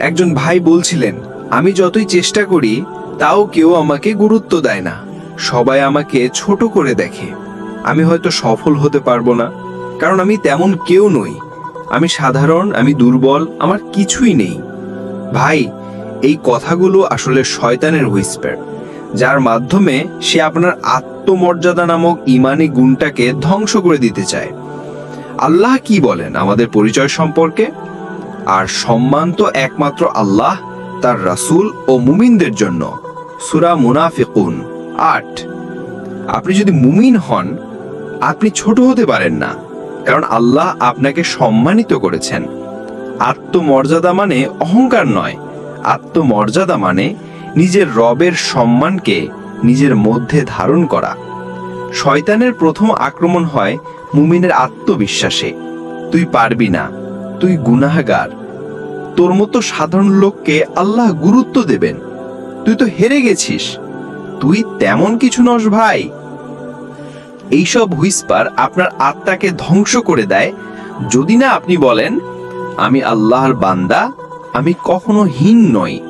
একজন ভাই বলছিলেন, আমি যতই চেষ্টা করি, তাও কেউ আমাকে গুরুত্ব দেয় না। সবাই আমাকে ছোট করে দেখে। আমি হয়তো সফল হতে পারব না, কারণ আমি তেমন কেউ নই। আমি সাধারণ, আমি দুর্বল, আমার কিছুই নেই। ভাই, এই কথাগুলো আসলে শয়তানের হুইসপার, যার মাধ্যমে সে আপনার আত্মমর্যাদা নামক ইমানি গুণটাকে ধ্বংস করে দিতে চায়। আল্লাহ কি বলেন আমাদের পরিচয় সম্পর্কে? আর সম্মান তো একমাত্র আল্লাহ, তার রাসূল ও মুমিনদের জন্য। সুরা মুনাফিকুন, আট। আপনি যদি মুমিন হন, আপনি ছোট হতে পারেন না, কারণ আল্লাহ আপনাকে সম্মানিত করেছেন। আত্মমর্যাদা মানে অহংকার নয়। আত্মমর্যাদা মানে নিজের রবের সম্মানকে নিজের মধ্যে ধারণ করা। শয়তানের প্রথম আক্রমণ হয় মুমিনের আত্মবিশ্বাসে। তুই পারবি না। তুই গুনাহগার, তোর মতো সাধারণ লোককে আল্লাহ গুরুত্ব দেবেন। তুই তো হেরে গেছিস। তুই তেমন কিছু নস ভাই। এইসব হুইসপার আপনার আত্মাকে ধ্বংস করে দেয়। যদি না আপনি বলেন, আমি আল্লাহর বান্দা, আমি কখনো হীন নই।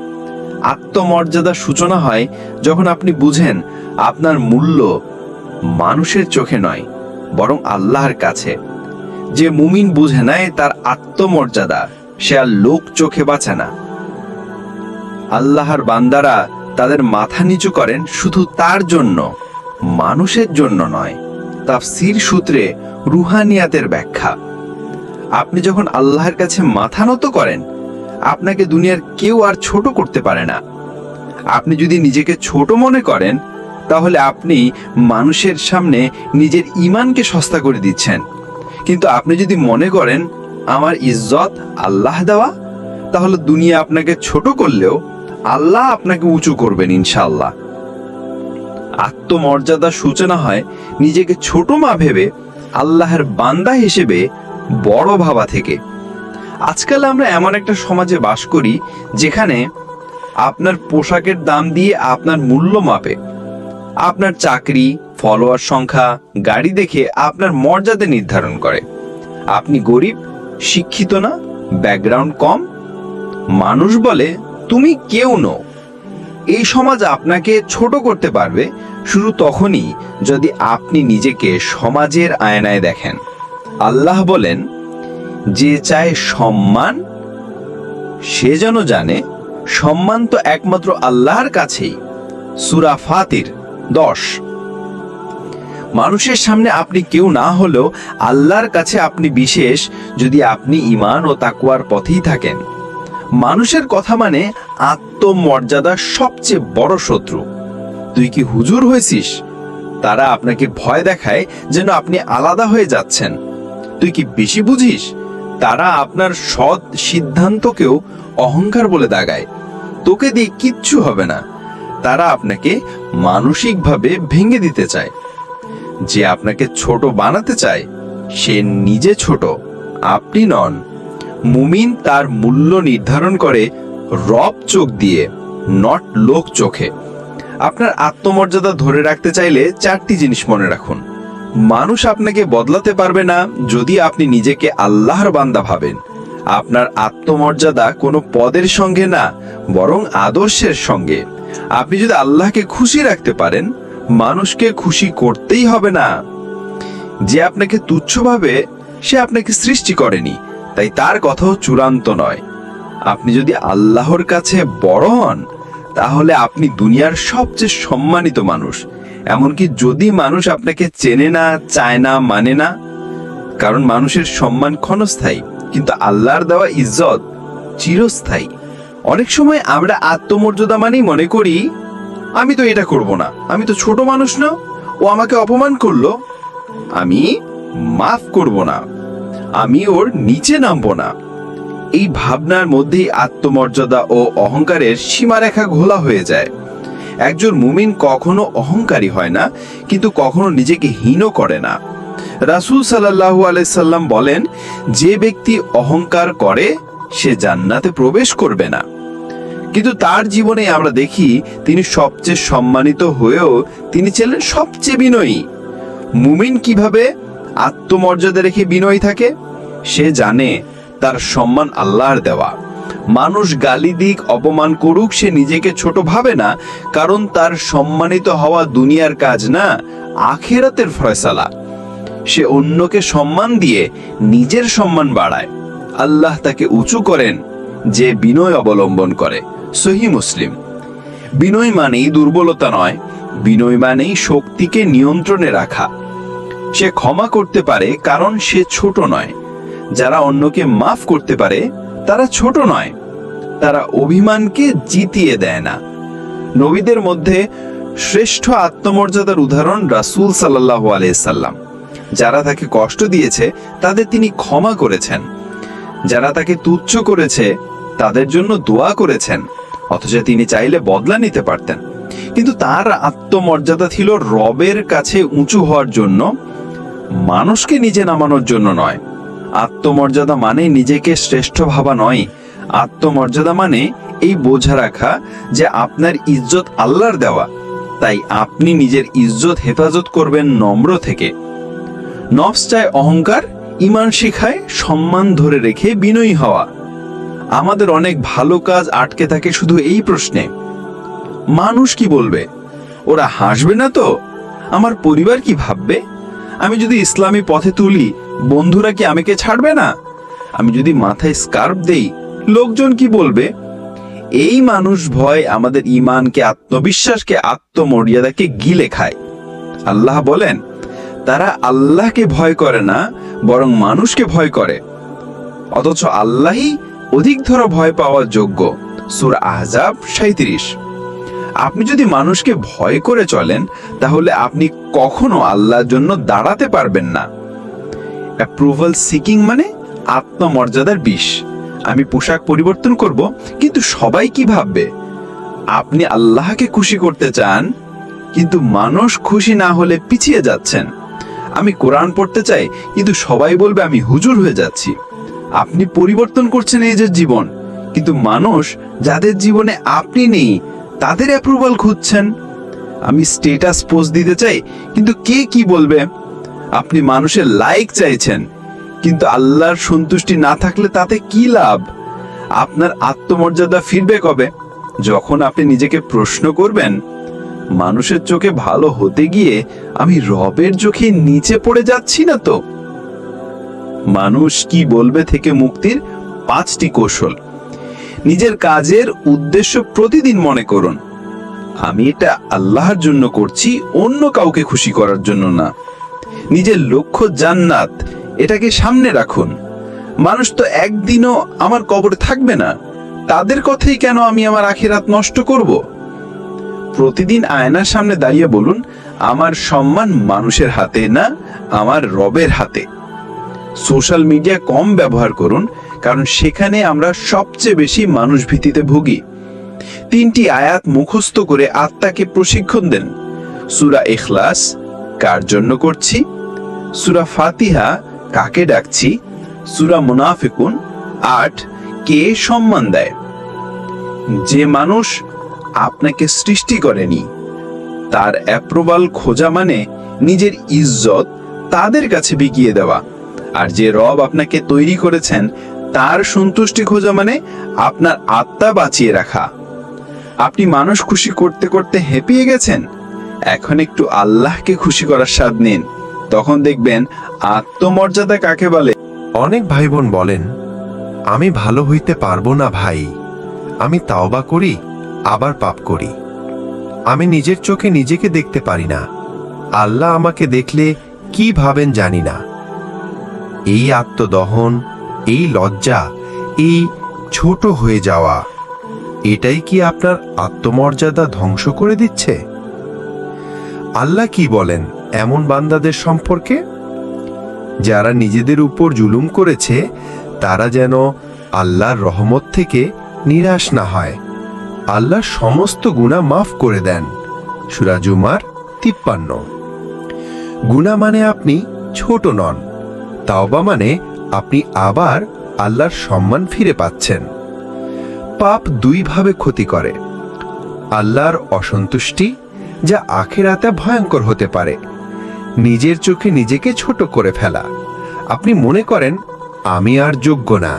আত্মমর্যাদার সূচনা হয় যখন আপনি বুঝেন, আপনার মূল্য মানুষের চোখে নয়, বরং আল্লাহর কাছে। যে মুমিন বুঝে নেয় তার আত্মমর্যাদা, সে আর লোক চোখে বাঁচে না। আল্লাহর বান্দারা তাদের মাথা নিচু করেন শুধু তার জন্য, মানুষের জন্য নয়, তাফসীর সূত্রে রুহানিয়াতের ব্যাখ্যা। আপনি যখন আল্লাহর কাছে মাথা নত করেন, আপনাকে দুনিয়ার কেউ আর ছোট করতে পারে না। আপনি যদি নিজেকে ছোট মনে করেন, তাহলে আপনি মানুষের সামনে নিজের ইমানকে সস্তা করে দিচ্ছেন। কিন্তু আপনি যদি মনে করেন আমার ইজ্জত আল্লাহ দেওয়া, তাহলে দুনিয়া আপনাকে ছোট করলেও আল্লাহ আপনাকে উঁচু করবেন ইনশাল্লাহ আত্মমর্যাদার সূচনা হয় নিজেকে ছোট মা ভেবে, আল্লাহর বান্দা হিসেবে বড় ভাবা থেকে। আজকাল আমরা এমন একটা সমাজে বাস করি যেখানে আপনার পোশাকের দাম দিয়ে আপনার মূল্য মাপে। আপনার চাকরি ফলোয়ার সংখ্যা, গাড়ি দেখে আপনার মর্যাদা নির্ধারণ করে। আপনি গরিব, শিক্ষিত না ব্যাকগ্রাউন্ড কম? মানুষ বলে, তুমি কেউ নও। এই সমাজ আপনাকে ছোট করতে পারবে শুরু তখনই যদি আপনি নিজেকে সমাজের আয়নায় দেখেন। আল্লাহ বলেন, যে চায় সম্মান, সে যেন জানে, সম্মান তো একমাত্র আল্লাহর কাছেই। সুরা ফাতির দশ। মানুষের সামনে আপনি কেউ না হলেও আল্লাহর কাছে আপনি বিশেষ যদি আপনি ইমান ও তাকুয়ার পথেই থাকেন। মানুষের কথা মানে আত্মমর্যাদার সবচেয়ে বড় শত্রু। তুই কি হুজুর হয়েছিস? তারা আপনাকে ভয় দেখায় যেন আপনি আলাদা হয়ে যাচ্ছেন। তুই কি বেশি বুঝিস? তারা আপনার সৎ সিদ্ধান্তকেও অহংকার বলে দাগায়। তোকে দিয়ে কিচ্ছু হবে না। তারা আপনাকে মানসিকভাবে ভেঙে দিতে চায়। যে আপনাকে ছোট বানাতে চায়, সে নিজে ছোট। আপনি নন। মুমিন তার মূল্য নির্ধারণ করে রব চোখ দিয়ে নট লোক চোখে। আপনার আত্মমর্যাদা ধরে রাখতে চাইলে চারটি জিনিস মনে রাখুন। মানুষ আপনাকে বদলাতে পারবে না যদি আপনি নিজেকে আল্লাহর বান্দা ভাবেন। আপনার আত্মমর্যাদা কোনো পদের সঙ্গে না, বরং আদর্শের সঙ্গে। আপনি যদি আল্লাহকে খুশি রাখতে পারেন মানুষকে খুশি করতেই হবে না। যে আপনাকে তুচ্ছ ভাবে, সে আপনাকে সৃষ্টি করেনি। তাই তার কথাও চূড়ান্ত নয়। আপনি যদি আল্লাহর কাছে বড় হন, তাহলে আপনি দুনিয়ার সবচেয়ে সম্মানিত মানুষ। এমনকি যদি মানুষ আপনাকে চেনে না, চায় না মানে না, কারণ মানুষের সম্মান ক্ষণস্থায়ী, কিন্তু আল্লাহর দেওয়া ইজ্জত চিরস্থায়ী। অনেক সময় আমরা আত্মমর্যাদা মানেই মনে করি আমি তো এটা করব না। আমি তো ছোট মানুষ না। ও আমাকে অপমান করল। আমি মাফ করব না। আমি ওর নিচে নামবো না। এই ভাবনার মধ্যেই আত্মমর্যাদা ও অহংকারের সীমারেখা ঘোলা হয়ে যায়। একজন মুমিন কখনো অহংকারী হয় না, কিন্তু কখনো নিজেকে হীন করে না। রাসূল সাল্লাল্লাহু আলাইসাল্লাম বলেন, যে ব্যক্তি অহংকার করে, সে জান্নাতে প্রবেশ করবে না। কিন্তু তার জীবনে আমরা দেখি তিনি সবচেয়ে সম্মানিত হয়েও তিনি ছিলেন সবচেয়ে বিনয়ী। মুমিন কীভাবে আত্মমর্যাদা রেখে বিনয়ী থাকে? সে জানে তার সম্মান আল্লাহর দেওয়া। মানুষ গালি দিক, অপমান করুক সে নিজেকে ছোট ভাবে না, কারণ তার সম্মানিত হওয়া দুনিয়ার কাজ না, আখেরাতের ফয়সালা। সে অন্যকে সম্মান দিয়ে নিজের সম্মান বাড়ায়। আল্লাহ তাকে উঁচু করেন যে বিনয় অবলম্বন করে। সহি মুসলিম। বিনয় মানেই দুর্বলতা নয়, বিনয় মানেই শক্তিকে নিয়ন্ত্রণে রাখা। সে ক্ষমা করতে পারে কারণ সে ছোট নয়। যারা অন্যকে মাফ করতে পারে, তারা ছোট নয়। তারা অভিমানকে জিতিয়ে দেয় না। নবীদের মধ্যে শ্রেষ্ঠ আত্মমর্যাদার উদাহরণ রাসূল সাল্লাহ আলাইসাল্লাম যারা তাকে কষ্ট দিয়েছে, তাদের তিনি ক্ষমা করেছেন। যারা তাকে তুচ্ছ করেছে, তাদের জন্য দোয়া করেছেন। অথচ তিনি চাইলে বদলা নিতে পারতেন। কিন্তু তার আত্মমর্যাদা ছিল রবের কাছে উঁচু হওয়ার জন্য, মানুষকে নিজে নামানোর জন্য নয়। আত্মমর্যাদা মানে নিজেকে শ্রেষ্ঠ ভাবা নয়। আত্মমর্যাদা মানে এই বোঝা রাখা যে আপনার ইজ্জত আল্লাহর দেওয়া। তাই আপনি নিজের ইজ্জত হেফাজত করবেন নম্র থেকে। নফস চায় অহংকার ইমান শিখায় সম্মান ধরে রেখে বিনয়ী হওয়া। আমাদের অনেক ভালো কাজ আটকে থাকে শুধু এই প্রশ্নে। মানুষ কি বলবে? ওরা হাসবে না তো? আমার পরিবার কি ভাববে? আমি যদি ইসলামী পথে তুলি, বন্ধুরা কি আমাকে ছাড়বে না? আমি যদি মাথায় স্কার্ফ দেই, লোকজন কি বলবে? এই মানুষ ভয় আমাদের ইমানকে আত্মবিশ্বাসকে, আত্মমর্যাদাকে গিলে খায়। আল্লাহ বলেন, তারা আল্লাহকে ভয় করে না, বরং মানুষকে ভয় করে। অথচ আল্লাহই অধিক ধরা ভয় পাওয়ার যোগ্য। সুর আহজাব সাঁত্রিশ আপনি যদি মানুষকে ভয় করে চলেন, তাহলে আপনি কখনো আল্লাহর জন্য দাঁড়াতে পারবেন না। অ্যাপ্রুভাল সিকিং মানে আত্মমর্যাদার বিষ। আমি পোশাক পরিবর্তন করব, কিন্তু সবাই কি ভাববে? আপনি আল্লাহকে খুশি করতে চান, কিন্তু মানুষ খুশি না হলে পিছিয়ে যাচ্ছেন। আমি কোরআন পড়তে চাই, কিন্তু সবাই বলবে আমি হুজুর হয়ে যাচ্ছি। আপনি পরিবর্তন করছেন যে জীবন। কিন্তু মানুষ যাদের জীবনে আপনি নেই, তাদের অ্যাপ্রুভাল খুঁজছেন। আমি স্টেটাস পোস্ট দিতে চাই, কিন্তু কে কি বলবে? আপনি মানুষের লাইক চাইছেন, কিন্তু আল্লাহর সন্তুষ্টি না থাকলে তাতে কি লাভ? আপনার আত্মমর্যাদা ফিরবে কবে যখন আপনি নিজেকে প্রশ্ন করবেন, মানুষের চোখে ভালো হতে গিয়ে আমি রবের চোখে নিচে পড়ে যাচ্ছি না তো? মানুষ কি বলবে থেকে মুক্তির পাঁচটি কৌশল। নিজের কাজের উদ্দেশ্য প্রতিদিন মনে করুন। আমি এটা আল্লাহর জন্য করছি, অন্য কাউকে খুশি করার জন্য না। নিজের লক্ষ্য জান্নাত, এটাকে সামনে রাখুন। মানুষ তো একদিনও আমার কবরে থাকবে না। তাদের কথাই কেন আমি আমার আখিরাত নষ্ট করব? প্রতিদিন আয়নার সামনে দাঁড়িয়ে বলুন, আমার সম্মান মানুষের হাতে না, আমার রবের হাতে। সোশ্যাল মিডিয়া কম ব্যবহার করুন, কারণ সেখানে আমরা সবচেয়ে বেশি মানুষ ভীতিতে ভুগি। তিনটি আয়াত মুখস্থ করে আত্মাকে প্রশিক্ষণ দেন। সুরা এখলাস কার জন্য করছি? সুরা ফাতিহা, কাকে ডাকছি? সুরা মুনাফিকুন, আট, কে সম্মান দেয়? যে মানুষ আপনাকে সৃষ্টি করেনি, তার অ্যাপ্রুভাল খোঁজা মানে নিজের ইজ্জত তাদের কাছে বিকিয়ে দেওয়া। আর যে রব আপনাকে তৈরি করেছেন, তার সন্তুষ্টি খোঁজা মানে আপনার আত্মা বাঁচিয়ে রাখা। আপনি মানুষ খুশি করতে করতে হেঁপিয়ে গেছেন? এখন একটু আল্লাহকে খুশি করার স্বাদ নিন। তখন দেখবেন আত্মমর্যাদা কাকে বলে? অনেক ভাই বোন বলেন, আমি ভালো হইতে পারব না ভাই। আমি তাওবা করি, আবার পাপ করি। আমি নিজের চোখে নিজেকে দেখতে পারি না। আল্লাহ আমাকে দেখলে কি ভাবেন জানি না। এই আত্মদহন, এই লজ্জা, এই ছোট হয়ে যাওয়া, এটাই কি আপনার আত্মমর্যাদা ধ্বংস করে দিচ্ছে? আল্লাহ কি বলেন এমন বান্দাদের সম্পর্কে? যারা নিজেদের উপর জুলুম করেছে, তারা যেন আল্লাহর রহমত থেকে নিরাশ না হয়। আল্লাহ সমস্ত গুণা মাফ করে দেন। সুরাজুমার তিপ্পান্ন। গুণা মানে আপনি ছোট নন তাওবা মানে আপনি আবার আল্লাহর সম্মান ফিরে পাচ্ছেন। পাপ দুইভাবে ক্ষতি করে। আল্লাহর অসন্তুষ্টি যা আখেরাতে ভয়ঙ্কর হতে পারে। নিজের চোখে নিজেকে ছোট করে ফেলা। আপনি মনে করেন, আমি আর যোগ্য না।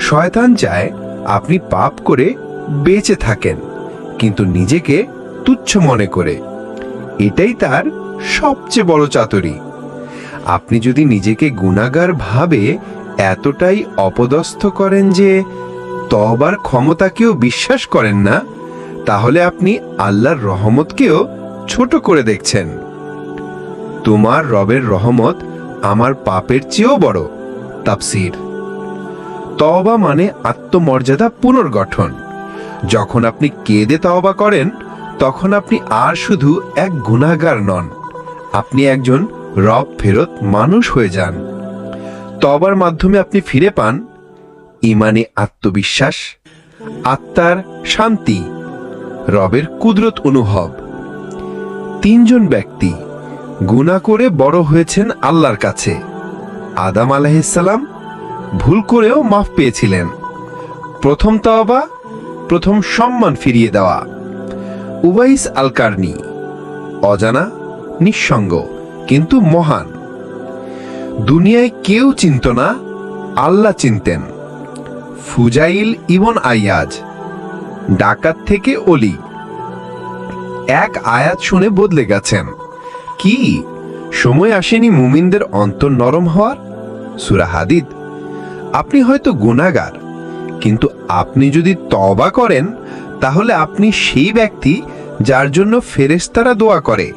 শয়তান চায় আপনি পাপ করে বেঁচে থাকেন, কিন্তু নিজেকে তুচ্ছ মনে করে। এটাই তার সবচেয়ে বড় চাতুরি। আপনি যদি নিজেকে গুণাগার ভাবে এতটাই অপদস্থ করেন যে তবার ক্ষমতাকেও বিশ্বাস করেন না, তাহলে আপনি আল্লাহর রহমতকেও ছোট করে দেখছেন। তোমার রবের রহমত আমার পাপের চেয়েও বড়। তাপসির তওবা মানে আত্মমর্যাদা পুনর্গঠন। যখন আপনি কেঁদে তওবা করেন, তখন আপনি আর শুধু এক গুণাগার নন। আপনি একজন রব ফেরত মানুষ হয়ে যান। তবার মাধ্যমে আপনি ফিরে পান। ইমানে আত্মবিশ্বাস, আত্মার শান্তি, রবের কুদরত অনুভব। তিনজন ব্যক্তি গুণা করে বড় হয়েছেন আল্লাহর কাছে। আদাম আলাহিসাল্লাম ভুল করেও মাফ পেয়েছিলেন। প্রথম তাওবা, প্রথম সম্মান ফিরিয়ে দেওয়া। উবাইস আলকারনি, অজানা, নিঃসঙ্গ। কিন্তু মহান। দুনিয়ায় কেউ চিনত না, আল্লাহ চিনতেন। ফুজাইল ইবন আইয়াজ, ডাকাত থেকে অলি। এক আয়াত শুনে বদলে গেছেন। কি? সময় আসেনি মুমিনদের অন্তর নরম হওয়ার? সুরা হাদিদ। আপনি হয়তো গুণাগার কিন্তু আপনি যদি তবা করেন, তাহলে আপনি সেই ব্যক্তি যার জন্য ফেরেস্তারা দোয়া করে।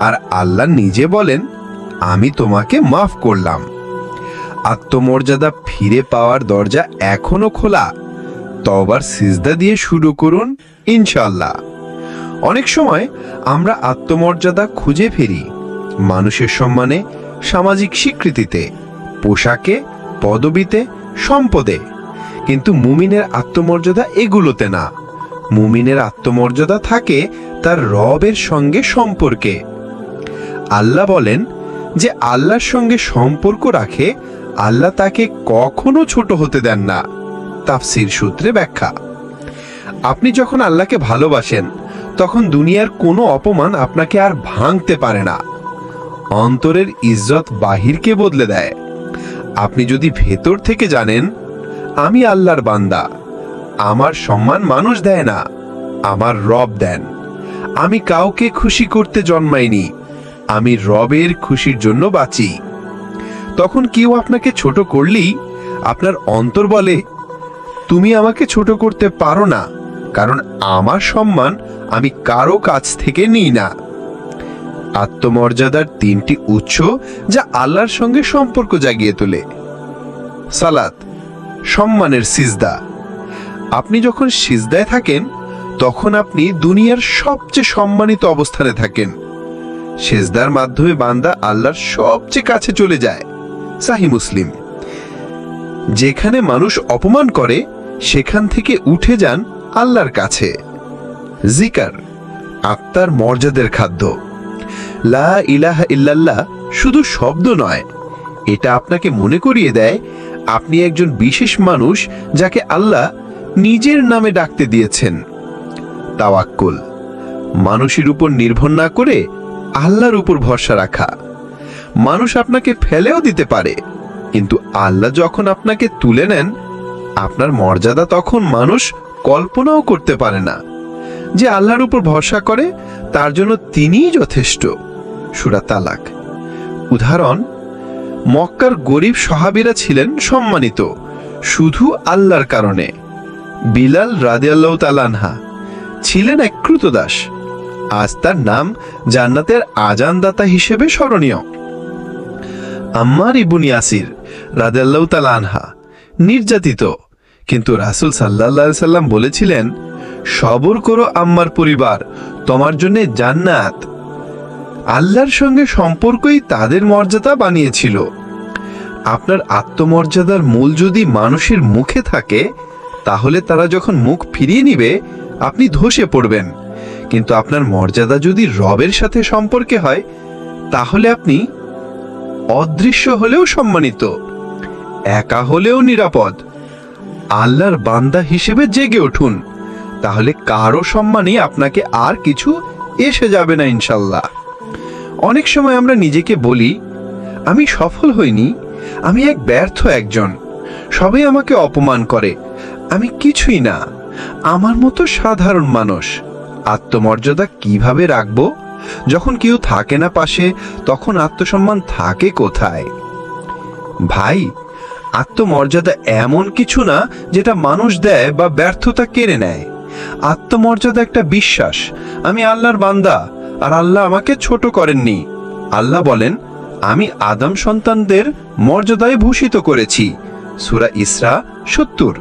আর আল্লাহ নিজে বলেন, আমি তোমাকে মাফ করলাম। আত্মমর্যাদা ফিরে পাওয়ার দরজা এখনও খোলা। তবার সিজদা দিয়ে শুরু করুন ইনশাল্লাহ অনেক সময় আমরা আত্মমর্যাদা খুঁজে ফিরি মানুষের সম্মানে, সামাজিক স্বীকৃতিতে, পোশাকে, পদবিতে, সম্পদে। কিন্তু মুমিনের আত্মমর্যাদা এগুলোতে না। মুমিনের আত্মমর্যাদা থাকে তার রবের সঙ্গে সম্পর্কে। আল্লাহ বলেন যে আল্লাহর সঙ্গে সম্পর্ক রাখে, আল্লাহ তাকে কখনো ছোট হতে দেন না। তাফসির সূত্রে ব্যাখ্যা। আপনি যখন আল্লাহকে ভালোবাসেন, তখন দুনিয়ার কোনো অপমান আপনাকে আর ভাঙতে পারে না। অন্তরের ইজ্জত বাহিরকে বদলে দেয়। আপনি যদি ভেতর থেকে জানেন, আমি আল্লাহর বান্দা, আমার সম্মান মানুষ দেয় না, আমার রব দেন। আমি কাউকে খুশি করতে জন্মাইনি। আমি রবের খুশির জন্য বাঁচি। তখন কেউ আপনাকে ছোট করলেই আপনার অন্তর বলে, তুমি আমাকে ছোট করতে পারো না, কারণ আমার সম্মান আমি কারও কাছ থেকে নিই না। আত্মমর্যাদার তিনটি উৎস যা আল্লাহর সঙ্গে সম্পর্ক জাগিয়ে তোলে। সালাত, সম্মানের সিজদা। আপনি যখন সিজদায় থাকেন, তখন আপনি দুনিয়ার সবচেয়ে সম্মানিত অবস্থানে থাকেন। সেজদার মাধ্যমে বান্দা আল্লাহর সবচেয়ে কাছে চলে যায়। সাহি মুসলিম। যেখানে মানুষ অপমান করে, সেখান থেকে উঠে যান আল্লাহর কাছে। জিকার, আত্মার মর্যাদের খাদ্য। লা ইলাহা ইল্লাল্লাহ শুধু শব্দ নয়, এটা আপনাকে মনে করিয়ে দেয়, আপনি একজন বিশেষ মানুষ যাকে আল্লাহ নিজের নামে ডাকতে দিয়েছেন। তাওয়াক্কুল। মানুষের উপর নির্ভর না করে আল্লাহর উপর ভরসা রাখা। মানুষ আপনাকে ফেলেও দিতে পারে, কিন্তু আল্লাহ যখন আপনাকে তুলে নেন, আপনার মর্যাদা তখন মানুষ কল্পনাও করতে পারে না। যে আল্লাহর উপর ভরসা করে, তার জন্য তিনিই যথেষ্ট। সুরা তালাক। উদাহরণ, মক্কার গরিব সহাবীরা ছিলেন সম্মানিত, শুধু আল্লাহর কারণে। বিলাল রাদিয়াল্লাহ তালানহা ছিলেন এক ক্রুতদাস। আজ তার নাম জান্নাতের আজানদাতা হিসেবে স্মরণীয়। আম্মার ইবুন ইয়াসির তাআলা আনহা নির্যাতিত। কিন্তু রাসূল আলাইহি সাল্লাম বলেছিলেন, সবর করো আম্মার পরিবার, তোমার জন্য জান্নাত। আল্লাহর সঙ্গে সম্পর্কই তাদের মর্যাদা বানিয়েছিল। আপনার আত্মমর্যাদার মূল যদি মানুষের মুখে থাকে, তাহলে তারা যখন মুখ ফিরিয়ে নিবে, আপনি ধসে পড়বেন। কিন্তু আপনার মর্যাদা যদি রবের সাথে সম্পর্কে হয়, তাহলে আপনি অদৃশ্য হলেও সম্মানিত, একা হলেও নিরাপদ। আল্লাহর বান্দা হিসেবে জেগে উঠুন, তাহলে কারও সম্মানই আপনাকে আর কিছু এসে যাবে না ইনশাল্লাহ। অনেক সময় আমরা নিজেকে বলি, আমি সফল হইনি, আমি এক ব্যর্থ একজন, সবাই আমাকে অপমান করে, আমি কিছুই না, আমার মতো সাধারণ মানুষ। আত্মমর্যাদা কীভাবে রাখব? যখন কেউ থাকে না পাশে, তখন আত্মসম্মান থাকে কোথায়? ভাই, আত্মমর্যাদা এমন কিছু না যেটা মানুষ দেয় বা ব্যর্থতা কেড়ে নেয়। আত্মমর্যাদা একটা বিশ্বাস। আমি আল্লাহর বান্দা, আর আল্লাহ আমাকে ছোট করেননি। আল্লাহ বলেন, আমি আদম সন্তানদের মর্যাদায় ভূষিত করেছি। সুরা ইসরা সত্তর।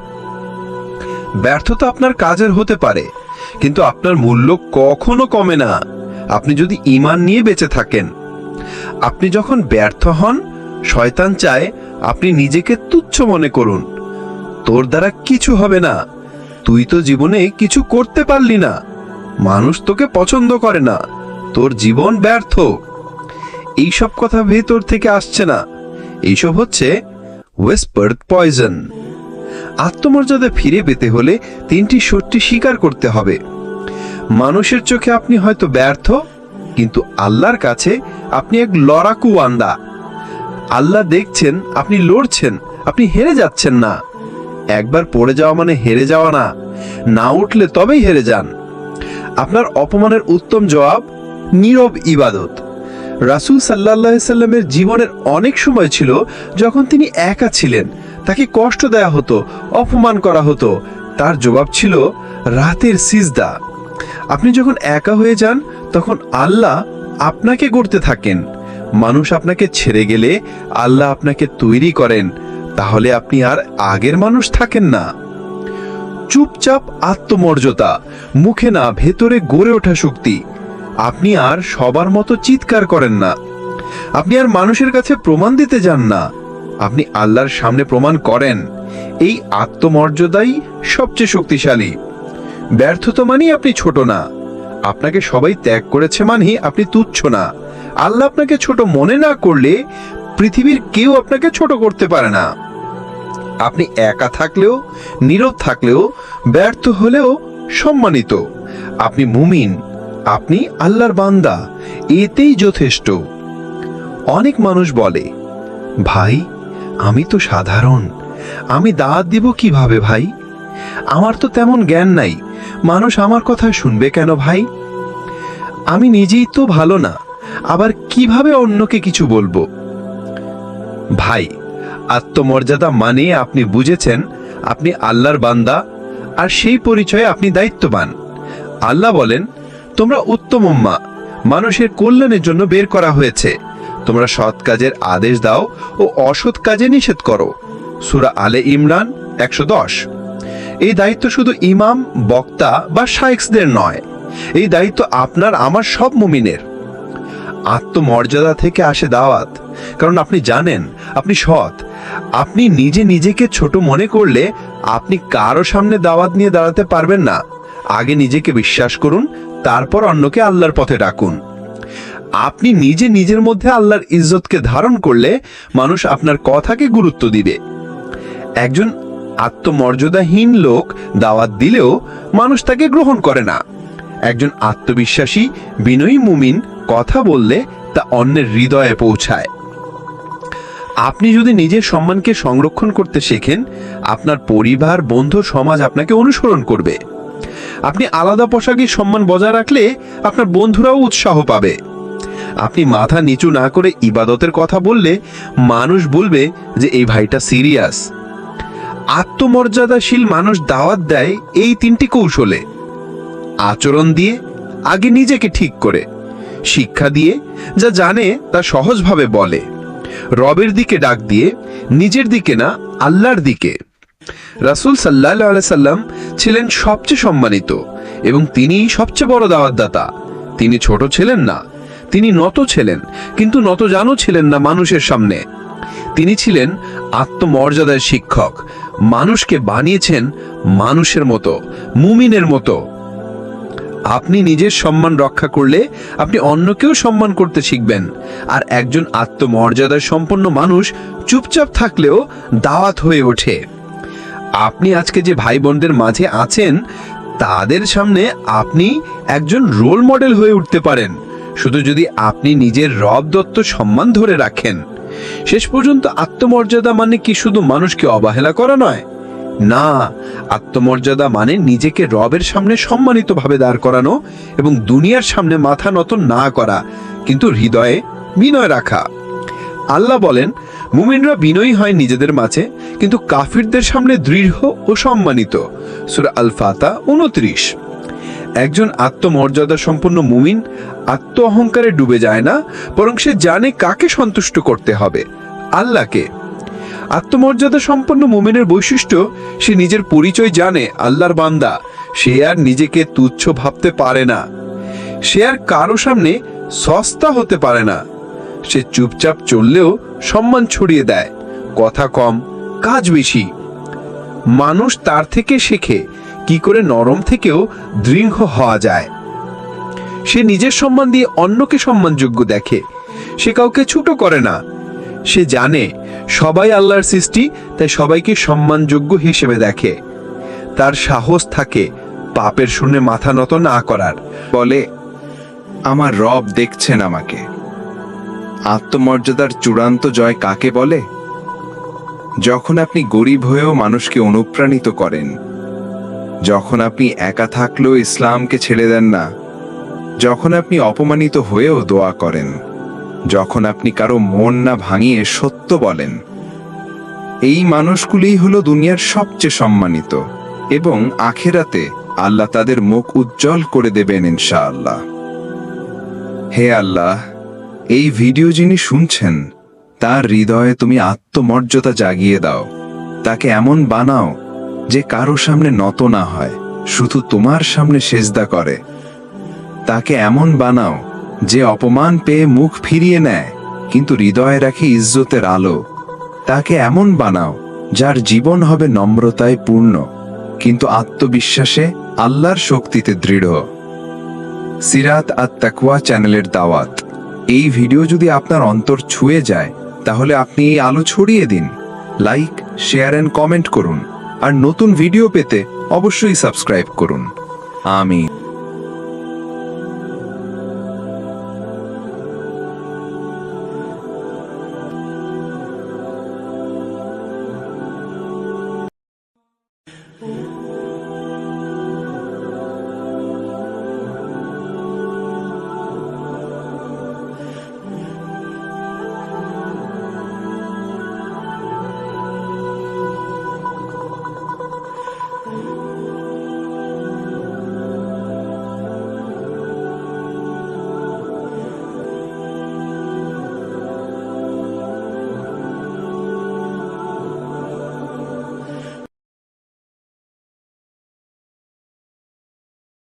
ব্যর্থতা আপনার কাজের হতে পারে। কিন্তু আপনার মূল্য কখনো কমে না। আপনি যদি ইমান নিয়ে বেঁচে থাকেন, আপনি যখন ব্যর্থ হন, শয়তান চায় আপনি নিজেকে তুচ্ছ মনে করুন। তোর দ্বারা কিছু হবে না। তুই তো জীবনে কিছু করতে পারলি না। মানুষ তোকে পছন্দ করে না। তোর জীবন ব্যর্থ। এইসব কথা ভেতর থেকে আসছে না। এইসব হচ্ছে ওয়েস্পার্ড পয়জন আত্মমর্যাদা ফিরে পেতে হলে তিনটি সত্যি স্বীকার করতে হবে। মানুষের চোখে আপনি হয়তো ব্যর্থ, কিন্তু আল্লাহর কাছে আপনি এক লড়াকু আন্দা আল্লাহ দেখছেন, আপনি লড়ছেন, আপনি হেরে যাচ্ছেন না। একবার পড়ে যাওয়া মানে হেরে যাওয়া না। না উঠলে তবেই হেরে যান। আপনার অপমানের উত্তম জবাব, নীরব ইবাদত। রাসূল সাল্লাহ সাল্লামের জীবনের অনেক সময় ছিল যখন তিনি একা ছিলেন। তাকে কষ্ট দেয়া হতো, অপমান করা হতো। তার জবাব ছিল, রাতের সিজদা। আপনি যখন একা হয়ে যান, তখন আল্লাহ আপনাকে গড়তে থাকেন। মানুষ আপনাকে ছেড়ে গেলে আল্লাহ আপনাকে তৈরি করেন, তাহলে আপনি আর আগের মানুষ থাকেন না। চুপচাপ আত্মমর্যাদা, মুখে না, ভেতরে গড়ে ওঠা শক্তি। আপনি আর সবার মতো চিৎকার করেন না। আপনি আর মানুষের কাছে প্রমাণ দিতে যান না। আপনি আল্লাহর সামনে প্রমাণ করেন। এই আত্মমর্যাদাই সবচেয়ে শক্তিশালী। ব্যর্থতা মানেই আপনি ছোট না। আপনাকে সবাই ত্যাগ করেছে মানেই আপনি তুচ্ছ না। আল্লাহ আপনাকে ছোট মনে না করলে পৃথিবীর কেউ আপনাকে ছোট করতে পারে না। আপনি একা থাকলেও, নীরব থাকলেও, ব্যর্থ হলেও সম্মানিত। আপনি মুমিন। আপনি আল্লাহর বান্দা। এতেই যথেষ্ট। অনেক মানুষ বলে, ভাই আমি তো সাধারণ। আমি দাঁত দিব কীভাবে ভাই? আমার তো তেমন জ্ঞান নাই। মানুষ আমার কথা শুনবে কেন ভাই? আমি নিজেই তো ভালো না। আবার কীভাবে অন্যকে কিছু বলব? ভাই, আত্মমর্যাদা মানে আপনি বুঝেছেন, আপনি আল্লাহর বান্দা, আর সেই পরিচয়ে আপনি দায়িত্ববান। আল্লাহ বলেন, তোমরা উত্তম মানুষের কল্যাণের জন্য বের করা হয়েছে। তোমরা সৎ কাজের আদেশ দাও ও অসৎ কাজে নিষেধ করো। সুরা আলে ইমরান একশো দশ। এই দায়িত্ব শুধু ইমাম, বক্তা বা শাইখসদের নয়, এই দায়িত্ব আপনার, আমার সব মুমিনের। আত্মমর্যাদা থেকে আসে দাওয়াত, কারণ আপনি জানেন, আপনি সৎ। আপনি নিজে নিজেকে ছোট মনে করলে আপনি কারও সামনে দাওয়াত নিয়ে দাঁড়াতে পারবেন না। আগে নিজেকে বিশ্বাস করুন, তারপর অন্যকে আল্লাহর পথে ডাকুন। আপনি নিজে নিজের মধ্যে আল্লাহর ইজ্জতকে ধারণ করলে মানুষ আপনার কথাকে গুরুত্ব দিবে। একজন আত্মমর্যাদাহীন লোক দাওয়াত দিলেও মানুষ তাকে গ্রহণ করে না। একজন আত্মবিশ্বাসী, বিনয়ী মুমিন কথা বললে তা অন্যের হৃদয়ে পৌঁছায়। আপনি যদি নিজের সম্মানকে সংরক্ষণ করতে শেখেন, আপনার পরিবার, বন্ধু, সমাজ আপনাকে অনুসরণ করবে। আপনি আলাদা পোশাকে সম্মান বজায় রাখলে আপনার বন্ধুরাও উৎসাহ পাবে। আপনি মাথা নিচু না করে ইবাদতের কথা বললে মানুষ বলবে যে, এই ভাইটা সিরিয়াস। আত্মমর্যাদাশীল মানুষ দাওয়াত দেয় এই তিনটি কৌশলে। আচরণ দিয়ে, আগে নিজেকে ঠিক করে। শিক্ষা দিয়ে, যা জানে তা সহজভাবে বলে। রবের দিকে ডাক দিয়ে, নিজের দিকে না, আল্লাহর দিকে। রাসূল সাল্লাহ ছিলেন সবচেয়ে সম্মানিত এবং তিনি সবচেয়ে বড় দাওয়াতদাতা। তিনি ছোট ছিলেন না তিনি নত ছিলেন, কিন্তু নত জানো ছিলেন না মানুষের সামনে। তিনি ছিলেন আত্মমর্যাদার শিক্ষক, মানুষকে বানিয়েছেন মানুষের মতো, মুমিনের মতো। আপনি নিজের সম্মান রক্ষা করলে আপনি অন্যকেও সম্মান করতে শিখবেন, আর একজন আত্মমর্যাদা সম্পন্ন মানুষ চুপচাপ থাকলেও দাওয়াত হয়ে ওঠে। আপনি আজকে যে ভাই বোনদের মাঝে আছেন, তাদের সামনে আপনি একজন রোল মডেল হয়ে উঠতে পারেন। শুধু যদি আপনি নিজের রব দত্ত সম্মান ধরে রাখেন, শেষ পর্যন্ত আত্মমর্যাদা মানে কি শুধু মানুষকে অবহেলা করা নয়? না, আত্মমর্যাদা মানে নিজেকে রবের সামনে সম্মানিত ভাবে দাঁড় করানো এবং দুনিয়ার সামনে মাথা নত না করা, কিন্তু হৃদয়ে বিনয় রাখা। আল্লাহ বলেন, মুমিনরা বিনয়ী হয় নিজেদের মাঝে, কিন্তু কাফিরদের সামনে দৃঢ় ও সম্মানিত। সুরা আল ফাতা উনত্রিশ একজন আত্মমর্যাদা সম্পন্ন মুমিন আত্ম অহংকারে ডুবে যায় না, বরং সে জানে কাকে সন্তুষ্ট করতে হবে, আল্লাহকে। আত্মমর্যাদা সম্পন্ন মুমিনের বৈশিষ্ট্য, সে নিজের পরিচয় জানে, আল্লাহর বান্দা, সে আর নিজেকে তুচ্ছ ভাবতে পারে না। সে আর কারও সামনে সস্তা হতে পারে না। সে চুপচাপ চললেও সম্মান ছড়িয়ে দেয়, কথা কম, কাজ বেশি। মানুষ তার থেকে শেখে কি করে নরম থেকেও দৃঢ় হওয়া যায়। সে নিজের সম্মান দিয়ে অন্যকে সম্মানযোগ্য দেখে। সে কাউকে ছোট করে না। সে জানে, সবাই আল্লাহর সৃষ্টি, তাই সবাইকে সম্মানযোগ্য হিসেবে দেখে। তার সাহস থাকে পাপের শুনে মাথা নত না করার। বলে, আমার রব দেখছেন আমাকে। আত্মমর্যাদার চূড়ান্ত জয় কাকে বলে? যখন আপনি গরিব হয়েও মানুষকে অনুপ্রাণিত করেন যখন আপনি একা থাকলেও ইসলামকে ছেড়ে দেন না, যখন আপনি অপমানিত হয়েও দোয়া করেন, যখন আপনি কারও মন না ভাঙিয়ে সত্য বলেন, এই মানুষগুলিই হলো দুনিয়ার সবচেয়ে সম্মানিত এবং আখেরাতে আল্লাহ তাদের মুখ উজ্জ্বল করে দেবেন ইনশাআল্লাহ। হে আল্লাহ, এই ভিডিও যিনি শুনছেন, তার হৃদয়ে তুমি আত্মমর্যাদা জাগিয়ে দাও, তাকে এমন বানাও যে কারও সামনে নত না হয়, শুধু তোমার সামনে সেজদা করে। তাকে এমন বানাও, যে অপমান পেয়ে মুখ ফিরিয়ে নেয়, কিন্তু হৃদয়ে রাখে ইজ্জতের আলো। তাকে এমন বানাও, যার জীবন হবে নম্রতায় পূর্ণ, কিন্তু আত্মবিশ্বাসে আল্লাহর শক্তিতে দৃঢ়। সিরাত আত তাকওয়া চ্যানেলের দাওয়াত। এই ভিডিও যদি আপনার অন্তর ছুঁয়ে যায়, তাহলে আপনি এই আলো ছড়িয়ে দিন। লাইক, শেয়ার এন্ড কমেন্ট করুন। আর নতুন ভিডিও পেতে অবশ্যই সাবস্ক্রাইব করুন। আমিন।